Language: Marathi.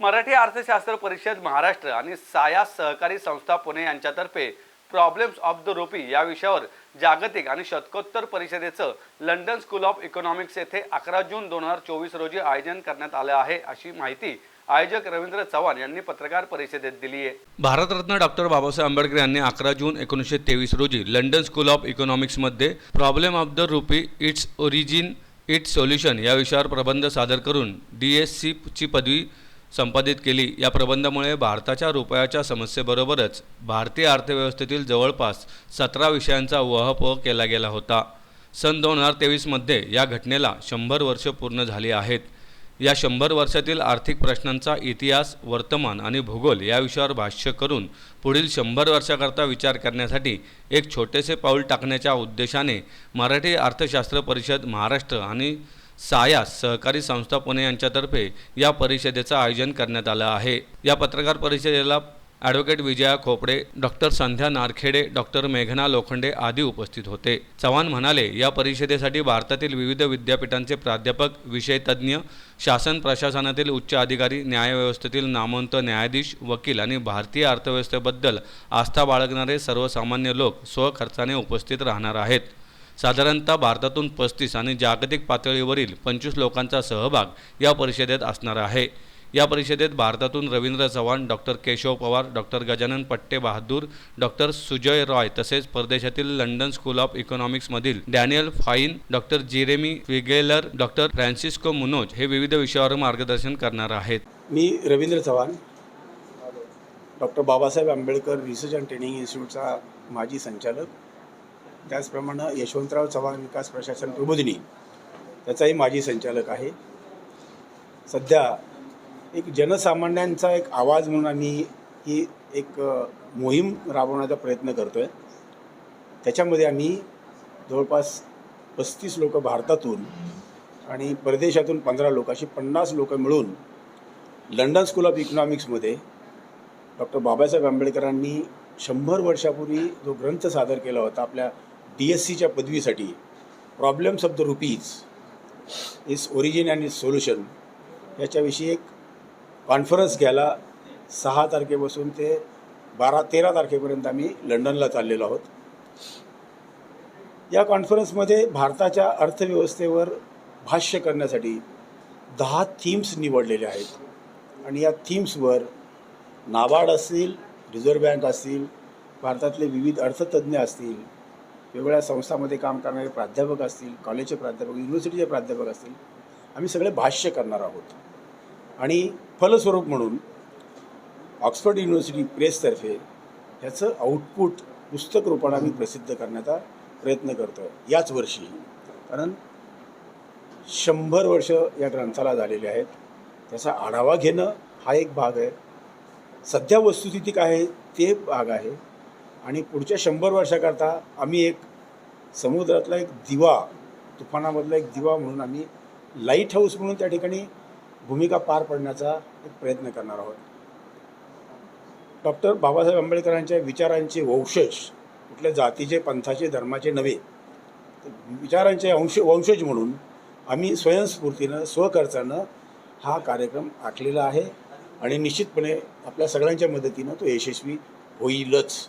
मराठी अर्थशास्त्र परिषद महाराष्ट्र आणि साया सहकारी संस्था पुणे यांच्यातर्फे प्रॉब्लेम्स ऑफ द रुपी या विषयावर जागतिक आणि शतकोत्तर परिषदेचं लंडन स्कूल ऑफ इकॉनॉमिक्स येथे अकरा जून दोन हजार चोवीस रोजी आयोजन करण्यात आलं आहे अशी माहिती आयोजक रवींद्र चव्हाण यांनी पत्रकार परिषदेत दिली आहे. भारतरत्न डॉक्टर बाबासाहेब आंबेडकर यांनी अकरा जून एकोणीसशे तेवीस रोजी London school of इकॉनॉमिक्समध्ये problem of the rupee its origin its solution या विषयावर प्रबंध सादर करून डी एस सीची पदवी संपादित केली. या प्रबंधामुळे भारताच्या रुपयाच्या समस्येबरोबरच भारतीय अर्थव्यवस्थेतील जवळपास सतरा विषयांचा वहपह केला गेला होता. सन दोन हजार तेवीसमध्ये या घटनेला शंभर वर्ष पूर्ण झाली आहेत. या शंभर वर्षातील आर्थिक प्रश्नांचा इतिहास वर्तमान आणि भूगोल या विषयावर भाष्य करून पुढील शंभर वर्षाकरता विचार करण्यासाठी एक छोटेसे पाऊल टाकण्याच्या उद्देशाने मराठी अर्थशास्त्र परिषद महाराष्ट्र आणि साया सहकारी संस्था पुणे यांच्यातर्फे या परिषदेचं आयोजन करण्यात आलं आहे. या पत्रकार परिषदेला advocate Vijaya Khopde doctor Sandhya Narkhede doctor मेघना लोखंडे आदी उपस्थित होते. चव्हाण म्हणाले या परिषदेसाठी भारतातील विविध विद्यापीठांचे प्राध्यापक विषयतज्ज्ञ शासन प्रशासनातील उच्च अधिकारी न्यायव्यवस्थेतील नामवंत न्यायाधीश वकील आणि भारतीय अर्थव्यवस्थेबद्दल आस्था बाळगणारे सर्वसामान्य लोक स्वखर्चाने उपस्थित राहणार आहेत. साधारणतः भारतातून पस्तीस आणि जागतिक पातळीवरील पंचवीस लोकांचा सहभाग या परिषदेत असणार आहे. या परिषदेत भारतातून Ravindra Chavan doctor Keshav Pawar doctor Gajanan Patte Bahadur doctor Sujay Roy तसेच परदेशातील London school of इकॉनॉमिक्समधील Daniel Fine doctor Jeremy Wiegeler doctor Francisco Munoz हे विविध विषयावर मार्गदर्शन करणार आहेत. मी Ravindra Chavan doctor Babasaheb Ambedkar research and training इन्स्टिट्यूटचा माजी संचालक. त्याचप्रमाणे यशवंतराव चव्हाण विकास प्रशासन प्रबोधिनी त्याचाही माजी संचालक आहे. सध्या एक जनसामान्यांचा एक आवाज म्हणून आम्ही ही एक मोहीम राबवण्याचा प्रयत्न करतो आहे त्याच्यामध्ये आम्ही जवळपास पस्तीस लोक भारतातून आणि परदेशातून पंधरा लोक अशी पन्नास लोक मिळून लंडन स्कूल ऑफ इकॉनॉमिक्समध्ये डॉक्टर बाबासाहेब आंबेडकरांनी शंभर वर्षापूर्वी जो ग्रंथ सादर केला होता आपल्या डी एस सीच्या पदवीसाठी problems of the rupees is origin and is solution याच्याविषयी एक कॉन्फरन्स घ्यायला सहा तारखेपासून ते बारा तेरा तारखेपर्यंत आम्ही लंडनला चाललेलो आहोत. या कॉन्फरन्समध्ये भारताच्या अर्थव्यवस्थेवर भाष्य करण्यासाठी दहा थीम्स निवडलेल्या आहेत. आणि या थीम्सवर नाबार्ड असतील रिझर्व्ह बँक असतील भारतातले विविध अर्थतज्ज्ञ असतील वेगवेगळ्या संस्थांमध्ये काम करणारे प्राध्यापक असतील कॉलेजचे प्राध्यापक युनिव्हर्सिटीचे प्राध्यापक असतील आम्ही सगळे भाष्य करणार आहोत. आणि फलस्वरूप म्हणून ऑक्सफर्ड युनिव्हर्सिटी प्रेसतर्फे ह्याचं आउटपुट पुस्तक रूपाने आम्ही प्रसिद्ध करण्याचा प्रयत्न करतो याच वर्षी. कारण शंभर वर्ष या ग्रंथाला झालेले आहेत. त्याचा आढावा घेणं हा एक भाग आहे. सध्या वस्तुस्थिती काय आहे ते भाग आहे. आणि पुढच्या शंभर वर्षाकरता आम्ही एक समुद्रातला एक दिवा तुफानामधला एक दिवा म्हणून आम्ही लाइट हाऊस म्हणून त्या ठिकाणी भूमिका पार पडण्याचा एक प्रयत्न करणार आहोत. डॉक्टर बाबासाहेब आंबेडकरांच्या विचारांचे वंशज कुठल्या जातीचे पंथाचे धर्माचे नव्हे तर विचारांचे अंश वंशज म्हणून आम्ही स्वयंस्फूर्तीनं स्वखर्चानं हा कार्यक्रम आखलेला आहे आणि निश्चितपणे आपल्या सगळ्यांच्या मदतीनं तो यशस्वी होईलच.